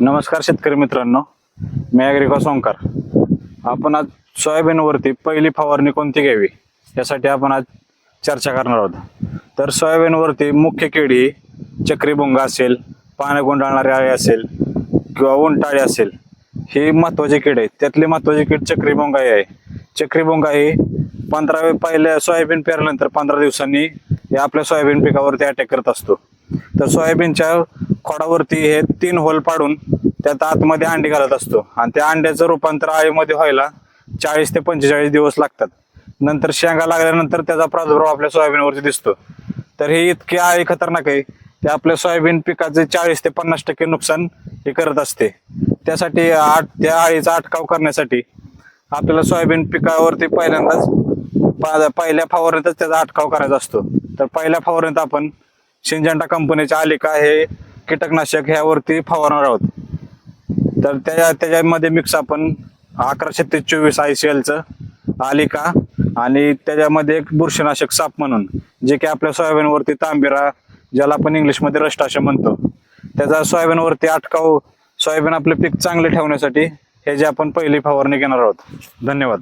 नमस्कार शेतकरी मित्रांनो. मी अग्रिका सोंकार आपण आज सोयाबीनवरती पहिली फवारणी कोणती घ्यावी? यासाठी आपण आज चर्चा करणार आहोत. तर सोयाबीनवरती मुख्य केळी चक्रीभुंगा असेल पाने गुंडाळणारी आळी असेल किंवा उंटाळी असेल ही महत्वाची कीड आहे. त्यातली महत्वाची कीड चक्रीभुंगाई आहे. चक्रीभुंगाई ही पंधरा पहिल्या सोयाबीन पेरल्यानंतर पंधरा दिवसांनी हे आपल्या सोयाबीन पिकावरती अटॅक करत असतो. तर सोयाबीनच्या खोडावरती हे तीन होल पाडून त्यात आतमध्ये अंडी घालत असतो. आणि त्या अंड्याचं रूपांतर आळीमध्ये व्हायला चाळीस ते पंचेचाळीस दिवस लागतात. नंतर शेंगा लागल्यानंतर त्याचा प्रादुर्भाव आपल्या सोयाबीनवरती दिसतो. तर हे इतकी आळी खतरनाक आहे ते आपल्या सोयाबीन पिकाचे चाळीस ते पन्नास टक्के नुकसान हे करत असते. त्यासाठी आठ त्या आळीचा अटकाव करण्यासाठी आपल्याला सोयाबीन पिकावरती पहिल्यांदाच पा- पहिल्या फवारणीतच त्याचा अटकाव करायचा असतो. तर पहिल्या फवारणीत आपण सिंजंटा कंपनीच्या आलिका हे कीटकनाशक ह्यावरती फवारणार आहोत. तर त्या त्याच्यामध्ये मिक्स आपण अकराशे ते चोवीस आय सी एलचं आलिका आणि त्याच्यामध्ये एक बुरशीनाशक साप म्हणून जे की आपल्या सोयाबीनवरती तांबिरा ज्याला आपण इंग्लिशमध्ये रष्ट असे म्हणतो. त्याचा सोयाबीनवरती अटकाव सोयाबीन आपले पीक चांगले ठेवण्यासाठी हे जे आपण पहिली फवारणी घेणार आहोत. धन्यवाद.